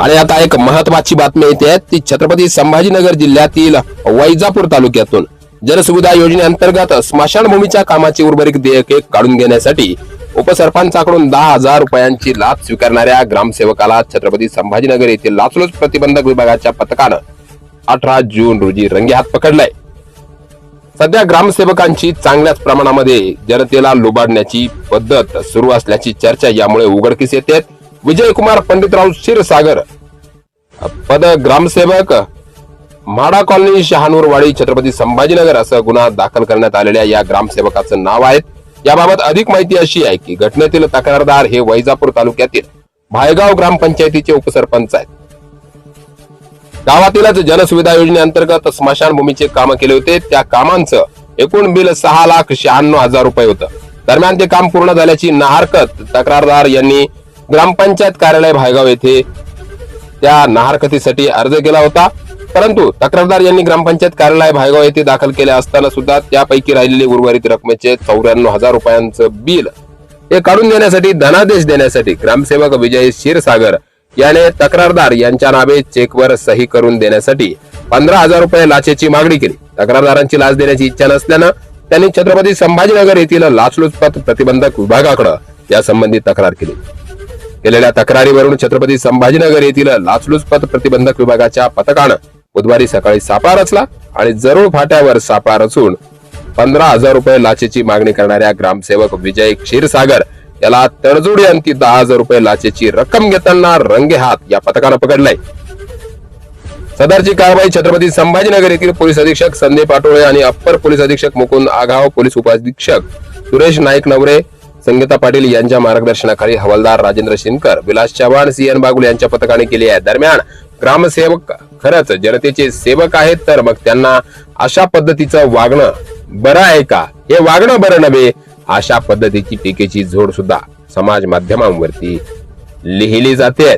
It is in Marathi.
आणि आता एक महत्वाची बातमी येते ती छत्रपती संभाजीनगर जिल्ह्यातील वैजापूर तालुक्यातून. जनसुविधा योजनेअंतर्गत स्मशानभूमीच्या कामाची उर्वरित देयके काढून घेण्यासाठी उपसरपंचाकडून दहा हजार रुपयांची लाच स्वीकारणाऱ्या ग्रामसेवकाला छत्रपती संभाजीनगर येथील लाचलुच प्रतिबंधक विभागाच्या पथकानं अठरा जून रोजी रंगेहात पकडलाय. सध्या ग्रामसेवकांची चांगल्याच प्रमाणामध्ये जनतेला लुबाडण्याची पद्धत सुरू असल्याची चर्चा यामुळे उघडकीस येते विजयकुमार पंडितराव क्षीरसागर पद ग्रामसेवक म्हाडा कॉलनी शहानूरवाडी छत्रपती संभाजीनगर असं गुन्हा दाखल करण्यात आलेल्या या ग्रामसेवकाचं नाव आहे. याबाबत अधिक माहिती अशी आहे की घटनेतील तक्रारदार हे वैजापूर तालुक्यातील भायगाव ग्रामपंचायतीचे उपसरपंच आहेत. गावातीलच जनसुविधा योजनेअंतर्गत स्मशानभूमीचे काम केले होते. त्या कामांचं एकूण बिल सहा लाख शहाण्णव हजार रुपये होतं. दरम्यान ते काम पूर्ण झाल्याची नाहरकत तक्रारदार यांनी ग्रामपंचायत कार्यालय भायगाव येथे त्या नाहरकतीसाठी अर्ज केला होता. परंतु तक्रारदार यांनी ग्रामपंचायत कार्यालय भायगाव येथे दाखल केले असताना सुद्धा त्यापैकी राहिलेली उर्वरित रकमेचे चौऱ्याण्णव हजार रुपयांचं बिल हे काढून देण्यासाठी धनादेश देण्यासाठी ग्रामसेवक विजय क्षीरसागर याने तक्रारदार यांच्या नावे चेकवर सही करून देण्यासाठी पंधरा हजार रुपये लाचेची मागणी केली. तक्रारदारांची लाच देण्याची इच्छा नसल्यानं त्यांनी छत्रपती संभाजीनगर येथील लाचलुचपत प्रतिबंधक विभागाकडे यासंबंधी तक्रार केली. केलेल्या तक्रारीवरून छत्रपती संभाजीनगर येथील लाचलुचपत प्रतिबंधक विभागाच्या पथकानं बुधवारी सकाळी सापळा रचला आणि जरूळ फाट्यावर सापळा रचून पंधरा हजार रुपये लाचेची मागणी करणाऱ्या ग्रामसेवक विजय क्षीरसागर याला तडजोडी अंती दहा हजार रुपये लाचेची रक्कम घेताना रंगे हात या पथकानं पकडलाय. सदरची कारवाई छत्रपती संभाजीनगर येथील पोलीस अधीक्षक संदीप पाटोळे आणि अप्पर पोलीस अधीक्षक मुकुंद आघाव पोलीस उपाधीक्षक सुरेश नाईक नवरे संगीता पाटील यांच्या मार्गदर्शनाखाली हवालदार राजेंद्र शिनकर विलास चव्हाण सी एन बागुल यांच्या पथकाने केली आहे. दरम्यान ग्रामसेवक खरंच जनतेचे सेवक आहेत तर मग त्यांना अशा पद्धतीचं वागणं बरं आहे का? हे वागणं बरं नव्हे अशा पद्धतीची टीकेची जोड सुद्धा समाज माध्यमांवरती लिहिली जाते.